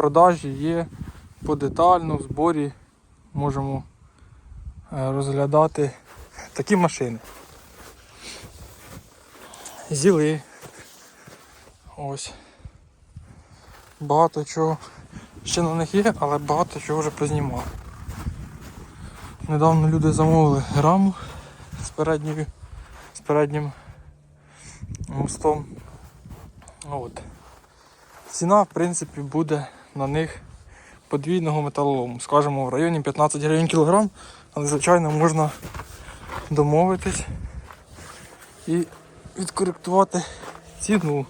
продажі є по детально, в зборі можемо е, розглядати такі машини. Зіли. Ось. Багато чого ще на них є, але багато чого вже познімав. Недавно люди замовили раму з передньою, з переднім мостом. От. Ціна, в принципі, буде на них подвійного металолому. Скажімо, в районі 15 гривень кілограм, але звичайно можна домовитись і відкоректувати ціну.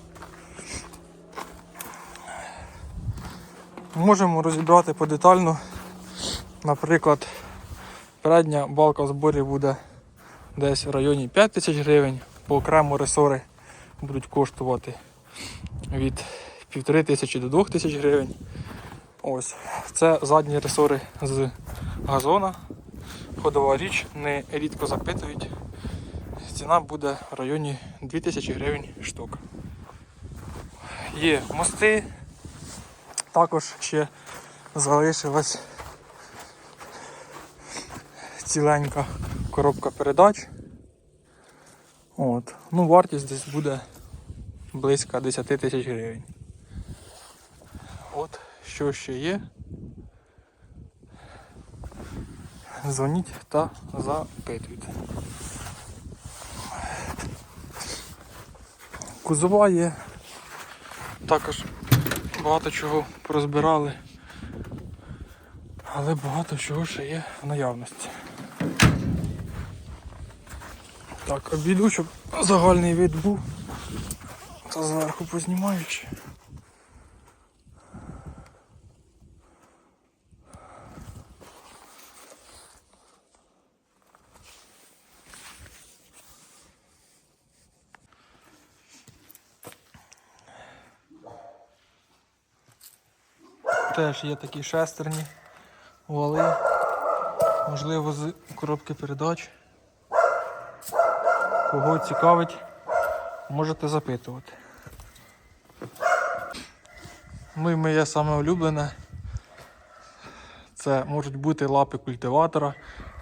Можемо розібрати подетально. Наприклад, передня балка в зборі буде десь в районі 5 тисяч гривень, по окремо ресори будуть коштувати від 1,5 тисячі до 2 тисяч гривень. Ось. Це задні ресори з газона. Ходова річ, не рідко запитують. Ціна буде в районі 2000 гривень штук. Є мости, також ще залишилась ціленька коробка передач. От. Ну, вартість десь буде близько 10 тисяч гривень. От що ще є. Дзвоніть та запитуйте. Кузова є. Також багато чого порозбирали. Але багато чого ще є в наявності. Так, обійду, щоб загальний вид був. Та зверху познімаючи. Теж є такі шестерні вали, можливо, з коробки передач. Кого цікавить, можете запитувати. Ну і моє саме улюблене. Це можуть бути лапи культиватора,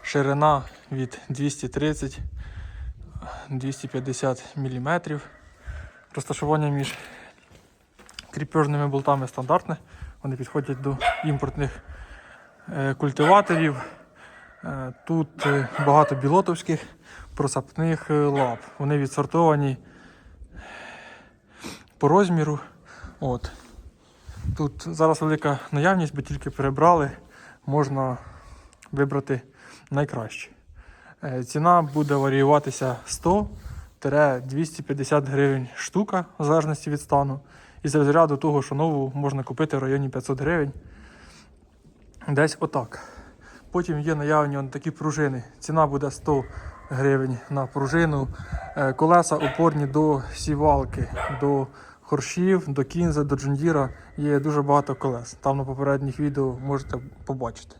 ширина від 230-250 мм. Розташування між кріпежними болтами стандартне. Вони підходять до імпортних е, культиваторів. Е, Тут е, багато білотовських просапних лап. Вони відсортовані по розміру. От. Тут зараз велика наявність, бо тільки перебрали, можна вибрати найкраще. Ціна буде варіюватися 100-250 гривень штука, в залежності від стану. І з розряду того, що нову можна купити в районі 500 гривень. Десь отак. Потім є наявні такі пружини. Ціна буде 100 гривень на пружину. Е, Колеса опорні до сівалки, до хоршів, до кінза, до джундіра. Є дуже багато колес. Там на попередніх відео можете побачити.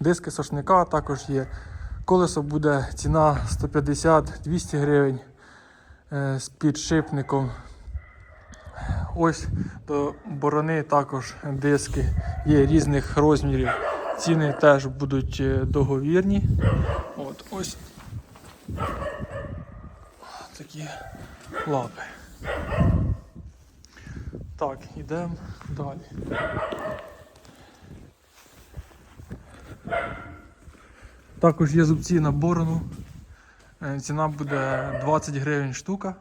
Диски сошника також є. Колесо буде ціна 150-200 гривень е, з підшипником. Ось до борони також диски є різних розмірів. Ціни теж будуть е, договірні. От ось такі лапи. Так, йдемо далі. Також є зубці на борону. Е, Ціна буде 20 гривень штука.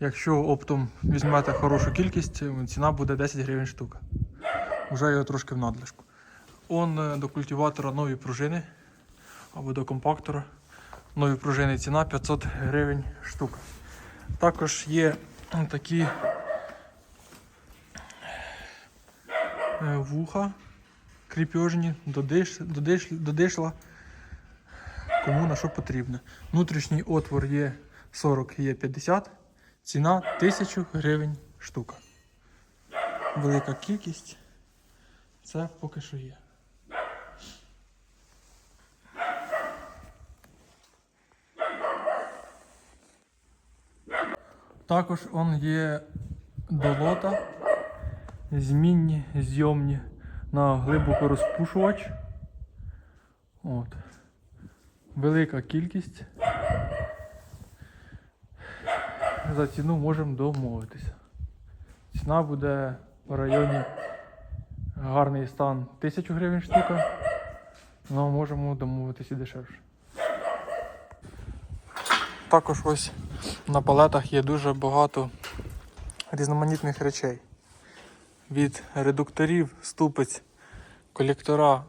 Якщо оптом візьмете хорошу кількість, е, ціна буде 10 гривень штука. Вже його трошки в надлишку. Он е, до культиватора нові пружини або до компактора. Нові пружини ціна 500 гривень штука. Також є такі е, вуха кріпежні до, диш, до, дишла. Кому на що потрібно. Внутрішній отвор є 40, є 50. Ціна 1000 гривень штука. Велика кількість. Це поки що є. Також он є долота. змінні, зйомні на глибоко розпушувач. От. Велика кількість. За ціну можемо домовитися. Ціна буде в районі гарний стан 1000 гривень штука. але можемо домовитися дешевше. Також ось на палетах є дуже багато різноманітних речей. Від редукторів, ступиць, колектора,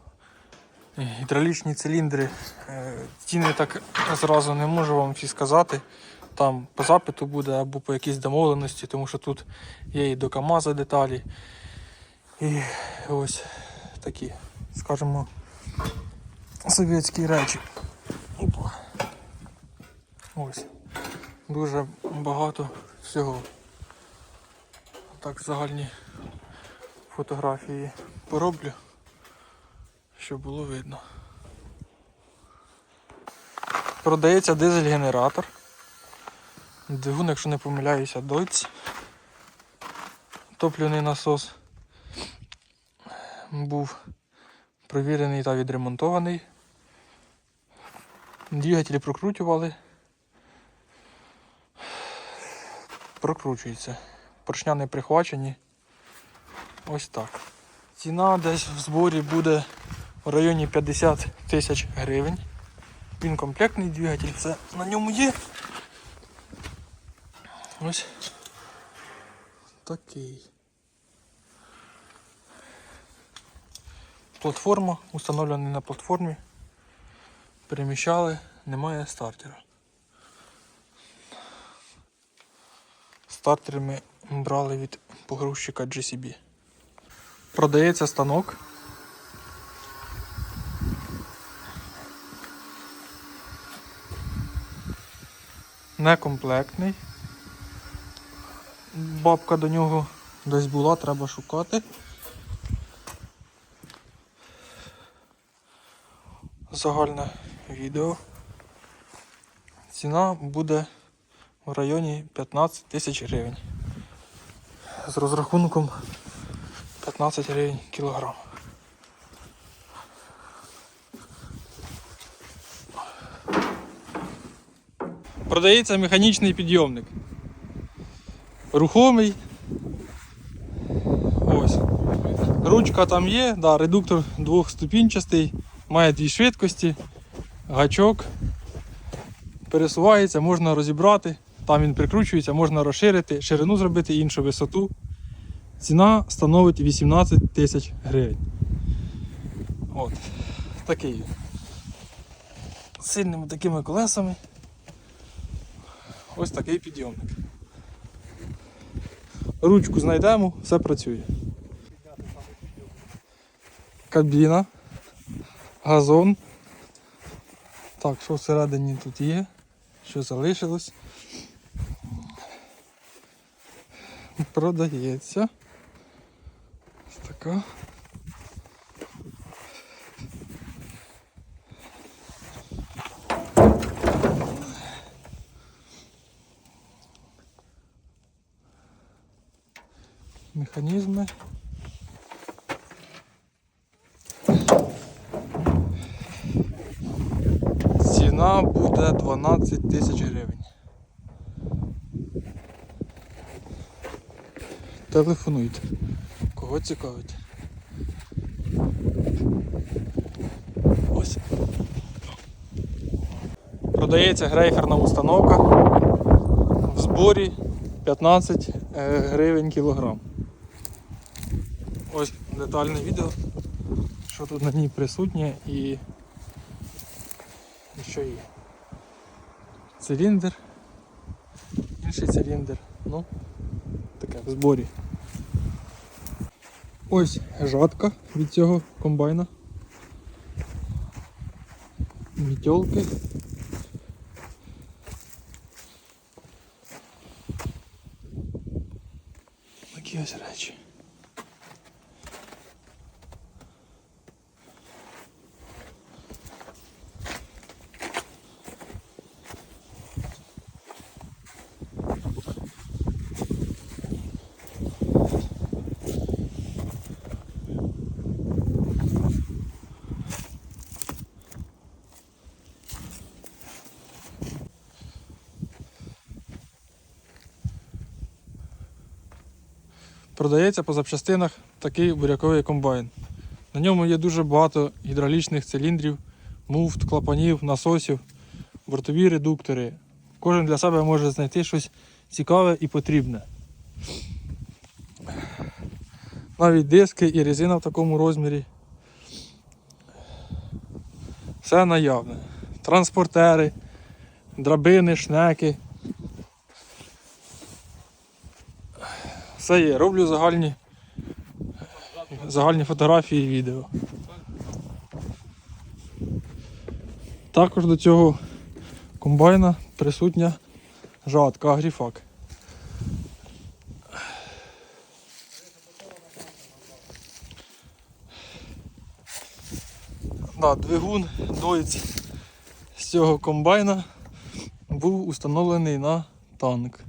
гідравлічні циліндри. Е, Ціни так зразу не можу вам всі сказати. Там по запиту буде або по якійсь домовленості, тому що тут є і до КАМАЗа деталі. І ось такі, скажімо, совєтські речі. Опа. Ось. Дуже багато всього. Так загальні фотографії пороблю, щоб було видно. Продається дизель-генератор. Двигун, якщо не помиляюся, Deutz. Топливний насос. Був провірений та відремонтований. Двигателі прокручували. Прокручується. Поршня не прихвачені. Ось так. Ціна десь в зборі буде в районі 50 тисяч гривень. Він комплектний двигатель, все на ньому є. Ось такий. Платформа, установлений на платформі. Переміщали, немає стартера. Стартер ми брали від погрузчика GCB. Продається станок. Некомплектний. Бабка до нього десь була, треба шукати. Загальне відео. Ціна буде в районі 15 тисяч гривень. З розрахунком 15 гривень кілограм. Продається механічний підйомник. Рухомий. Ось. Ручка там є, да, редуктор двохступінчастий, має дві швидкості, гачок. Пересувається, можна розібрати, там він прикручується, можна розширити, ширину зробити іншу висоту. Ціна становить 18 тисяч гривень. От. Такий. сильними такими колесами. Ось такий підйомник. Ручку знайдемо, все працює. Кабіна, газон. Так, що всередині тут є, що залишилось. Продається. Ось така. Буде 12 тисяч гривень. Телефонуйте. Кого цікавить? Ось. Продається грейхерна установка в зборі 15 е, гривень кілограм. Ось детальне відео, що тут на ній присутнє і що є. Циліндр, інший циліндр, ну, таке в зборі. Ось жатка від цього комбайна. Мітьолки. Такі ось речі. Продається по запчастинах такий буряковий комбайн. На ньому є дуже багато гідравлічних циліндрів, муфт, клапанів, насосів, бортові редуктори. Кожен для себе може знайти щось цікаве і потрібне. Навіть диски і резина в такому розмірі. Все наявне. Транспортери, драбини, шнеки. Все є. Роблю загальні, загальні фотографії і відео. Також до цього комбайна присутня жатка Агріфак. Да, двигун доїць з цього комбайна був установлений на танк.